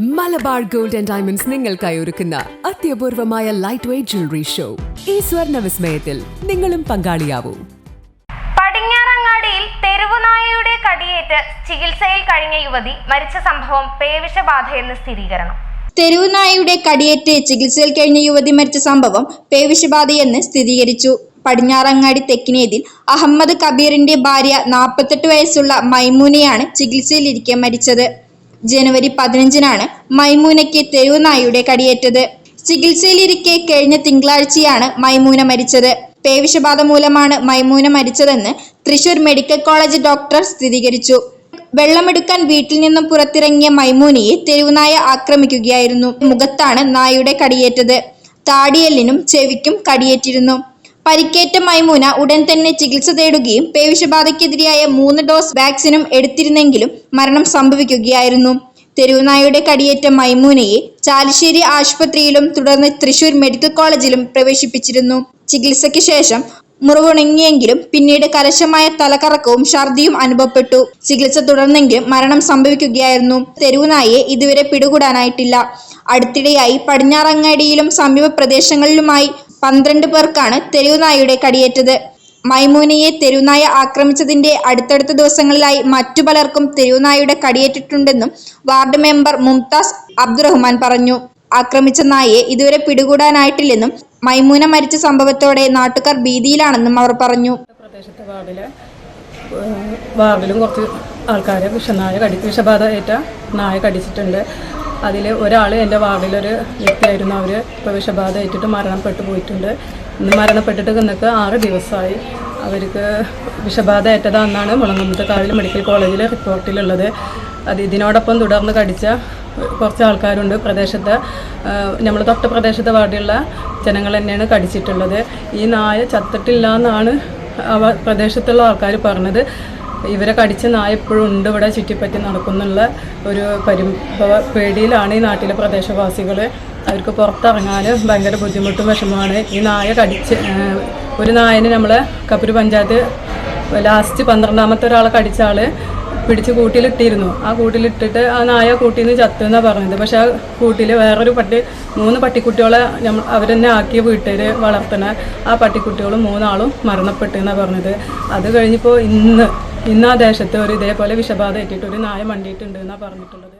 Malabar gold and diamonds നിങ്ങൾക്കായി ഒരുക്കുന്ന അത്യപൂർവമായ ലൈറ്റ് വെയ്റ്റ് ജ്വല്ലറി ഷോ ഈ സ്വർണ വിസ്മയത്തിൽ നിങ്ങളും പങ്കാളിയാവൂ. പടിഞ്ഞാറങ്ങാടിയിൽ തെരുവുനായയുടെ കടിയേറ്റ് ചികിത്സയിൽ കഴിഞ്ഞ യുവതി മരിച്ച സംഭവം പേവിഷബാധയെന്ന് സ്ഥിരീകരണം. തെരുവുനായയുടെ കടിയേറ്റ് ചികിത്സയിൽ കഴിഞ്ഞ യുവതി മരിച്ച സംഭവം പേവിഷബാധയെന്ന് സ്ഥിരീകരിച്ചു. പടിഞ്ഞാറങ്ങാടി തെക്കിനേതിൽ അഹമ്മദ് കബീറിന്റെ ഭാര്യ നാൽപ്പത്തെട്ട് വയസ്സുള്ള മൈമൂനയാണ് ചികിത്സയിലിരിക്കെ മരിച്ചത്. ജനുവരി പതിനഞ്ചിനാണ് മൈമൂനയ്ക്ക് തെരുവുനായുടെ കടിയേറ്റത്. ചികിത്സയിലിരിക്കെ കഴിഞ്ഞ തിങ്കളാഴ്ചയാണ് മൈമൂന മരിച്ചത്. പേവിഷബാധ മൂലമാണ് മൈമൂന മരിച്ചതെന്ന് തൃശൂർ മെഡിക്കൽ കോളേജ് ഡോക്ടർ സ്ഥിരീകരിച്ചു. വെള്ളമെടുക്കാൻ വീട്ടിൽ നിന്നും പുറത്തിറങ്ങിയ മൈമൂനയെ തെരുവുനായ ആക്രമിക്കുകയായിരുന്നു. മുഖത്താണ് നായയുടെ കടിയേറ്റത്. താടിയെല്ലിനും ചെവിക്കും കടിയേറ്റിരുന്നു. പരിക്കേറ്റ മൈമൂന ഉടൻ തന്നെ ചികിത്സ തേടുകയും പേവിഷബാധയ്ക്കെതിരായ മൂന്ന് ഡോസ് വാക്സിനും എടുത്തിരുന്നെങ്കിലും മരണം സംഭവിക്കുകയായിരുന്നു. തെരുവുനായയുടെ കടിയേറ്റ മൈമൂനയെ ചാലിശ്ശേരി ആശുപത്രിയിലും തുടർന്ന് തൃശൂർ മെഡിക്കൽ കോളേജിലും പ്രവേശിപ്പിച്ചിരുന്നു. ചികിത്സയ്ക്ക് ശേഷം മുറിവുണങ്ങിയെങ്കിലും പിന്നീട് കലശമായ തലകറക്കവും ഛർദിയും അനുഭവപ്പെട്ടു. ചികിത്സ തുടർന്നെങ്കിലും മരണം സംഭവിക്കുകയായിരുന്നു. തെരുവുനായെ ഇതുവരെ പിടികൂടാനായിട്ടില്ല. അടുത്തിടെയായി പടിഞ്ഞാറങ്ങാടിയിലും സമീപ പ്രദേശങ്ങളിലുമായി പന്ത്രണ്ട് പേർക്കാണ് തെരുവുനായയുടെ കടിയേറ്റത്. മൈമൂനയെ തെരുവുനായ ആക്രമിച്ചതിന്റെ അടുത്തടുത്ത ദിവസങ്ങളിലായി മറ്റു പലർക്കും തെരുവുനായയുടെ കടിയേറ്റിട്ടുണ്ടെന്നും വാർഡ് മെമ്പർ മുംതാസ് അബ്ദുറഹ്മാൻ പറഞ്ഞു. ആക്രമിച്ച നായയെ ഇതുവരെ പിടികൂടാനായിട്ടില്ലെന്നും മൈമൂന മരിച്ച സംഭവത്തോടെ നാട്ടുകാർ ഭീതിയിലാണെന്നും അവർ പറഞ്ഞു. പ്രദേശത്തെ വാർഡിലും കുറച്ച് ആൾക്കാരെ വിഷനായ കടി വിഷബാധ ഏറ്റ നായ കടിച്ചിട്ടുണ്ട്. അതിൽ ഒരാൾ എന്റെ വാർഡിലൊരു വ്യക്തിയായിരുന്നു. അവർ ഇപ്പോൾ വിഷബാധ ഏറ്റിട്ട് മരണപ്പെട്ടു പോയിട്ടുണ്ട്. ഇന്ന് മരണപ്പെട്ടിട്ട് നിന്നൊക്കെ ആറ് ദിവസമായി. അവർക്ക് വിഷബാധ ഏറ്റതാണെന്നാണ് മുളങ്ങുന്നത് കാവിൽ മെഡിക്കൽ കോളേജിൽ റിപ്പോർട്ടിലുള്ളത്. അത് ഇതിനോടൊപ്പം തുടർന്ന് കടിച്ച കുറച്ച് ആൾക്കാരുണ്ട്. പ്രദേശത്ത് നമ്മൾ തൊട്ട പ്രദേശത്തെ വാർഡിലുള്ള ജനങ്ങൾ തന്നെയാണ് കടിച്ചിട്ടുള്ളത്. ഈ നായ ചത്തിട്ടില്ല എന്നാണ് അവ പ്രദേശത്തുള്ള ആൾക്കാർ പറഞ്ഞത്. ഇവരെ കടിച്ച നായ എപ്പോഴും ഉണ്ട്. ഇവിടെ ചുറ്റിപ്പറ്റി നടക്കുന്നുള്ള ഒരു പരിഭവ പേടിയിലാണ് ഈ നാട്ടിലെ പ്രദേശവാസികൾ അവർക്ക് പുറത്തിറങ്ങാൻ ഭയങ്കര ബുദ്ധിമുട്ടും വിഷമമാണ് ഈ നായ കടിച്ച് ഒരു നായനെ നമ്മൾ കപ്പൂർ പഞ്ചായത്ത് ലാസ്റ്റ് പന്ത്രണ്ടാമത്തെ ഒരാളെ കടിച്ച ആൾ പിടിച്ച് കൂട്ടിലിട്ടിരുന്നു. ആ കൂട്ടിലിട്ടിട്ട് ആ നായ കൂട്ടിൽ നിന്ന് ചത്തു എന്നാണ് പറഞ്ഞത്. പക്ഷെ ആ കൂട്ടിൽ വേറൊരു പട്ടി മൂന്ന് പട്ടിക്കുട്ടികളെ നമ്മൾ അവരെന്നെ ആക്കിയ വീട്ടിൽ വളർത്തണ ആ പട്ടിക്കുട്ടികളും മൂന്നാളും മരണപ്പെട്ടു എന്നാണ് പറഞ്ഞത്. അത് കഴിഞ്ഞപ്പോൾ ഇന്ന് ഇന്ന് ആ ദേശത്ത് ഒരു ഇതേപോലെ വിഷബാധ ഏറ്റിട്ട് ഒരു നായ മണ്ടിയിട്ടുണ്ട് എന്നാണ് പറഞ്ഞിട്ടുള്ളത്.